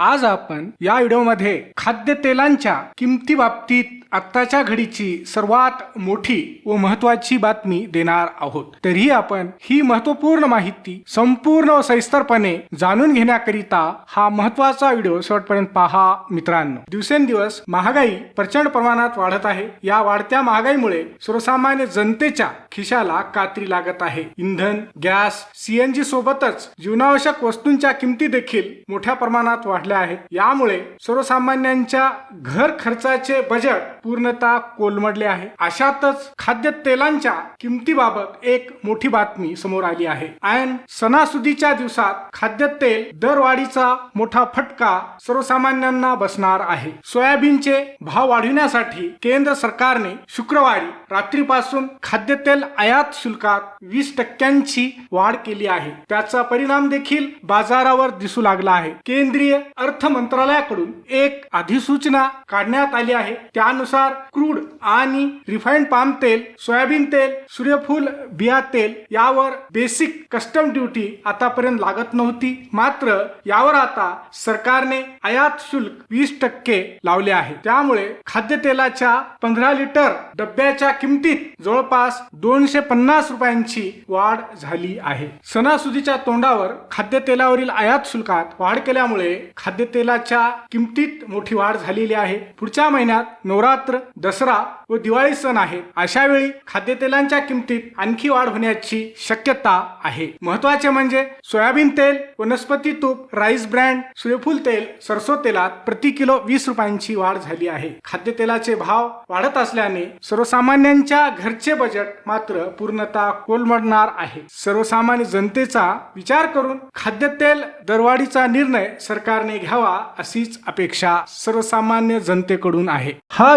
आज आपण या व्हिडिओमध्ये खाद्यतेलांच्या किमती बाबतीत आत्ताच्या घडीची सर्वात मोठी व महत्वाची बातमी देणार आहोत. तरीही आपण ही महत्त्वपूर्ण माहिती संपूर्ण व सविस्तरपणे जाणून घेण्याकरिता हा महत्त्वाचा व्हिडिओ शेवटपर्यंत पहा मित्रांनो. दिवसेंदिवस महागाई प्रचंड प्रमाणात वाढत आहे. या वाढत्या महागाईमुळे सर्वसामान्य जनतेच्या खिशाला कात्री लागत आहे. इंधन गॅस सीएनजी सोबतच जीवनावश्यक वस्तूंच्या किमती देखील मोठ्या प्रमाणात वाढल्या आहेत. यामुळे सर्वसामान्यांच्या घर खर्चाचे बजेट पूर्णतः कोलमडले आहे. अशातच खाद्यतेलांच्या किमतीबाबत एक मोठी बातमी समोर आली आहे. ऐन सणासुदीच्या दिवसात खाद्यतेल दरवाढीचा मोठा फटका सर्वसामान्यांना बसणार आहे. सोयाबीनचे भाव वाढविण्यासाठी केंद्र सरकारने शुक्रवारी रात्रीपासून खाद्यतेल आयात शुल्कात वीस टक्क्यांची वाढ केली आहे. त्याचा परिणाम देखील बाजारावर दिसू लागला आहे. केंद्रीय अर्थ मंत्रालयाकडून एक अधिसूचना काढण्यात आली आहे. त्यानुसार क्रूड आणि रिफाईंड पाम तेल सोयाबीन तेल सूर्यफूल बिया तेल यावर बेसिक कस्टम ड्युटी आतापर्यंत लागत नव्हती. मात्र यावर आता सरकारने आयात शुल्क वीस टक्के लावले आहे. त्यामुळे खाद्यतेलाच्या पंधरा लिटर डब्याच्या किमतीत जवळपास दोनशे पन्नास रुपयांची वाढ झाली आहे. सणासुदीच्या तोंडावर खाद्यतेलावरील आयात शुल्कात वाढ केल्यामुळे खाद्यतेलाच्या किमतीत मोठी वाढ झालेली आहे. पुढच्या महिन्यात नवरात्र दसरा व दिवाळी सण आहे. अशा वेळी खाद्यतेलांच्या किमतीत आणखी वाढ होण्याची शक्यता आहे. महत्त्वाचे म्हणजे सोयाबीन तेल वनस्पती तूप राईस ब्रँड सूर्यफूल तेल सरसो तेलात प्रति किलो वीस रुपयांची वाढ झाली आहे. खाद्यतेलाचे भाव वाढत असल्याने सर्वसामान्यांच्या घरचे बजेट मात्र पूर्णतः कोलमडणार आहे. सर्वसामान्य जनतेचा विचार करून खाद्यतेल दरवाढीचा निर्णय सरकारने घ्यावा अशीच अपेक्षा सर्वसामान्य जनतेकडून आहे. हा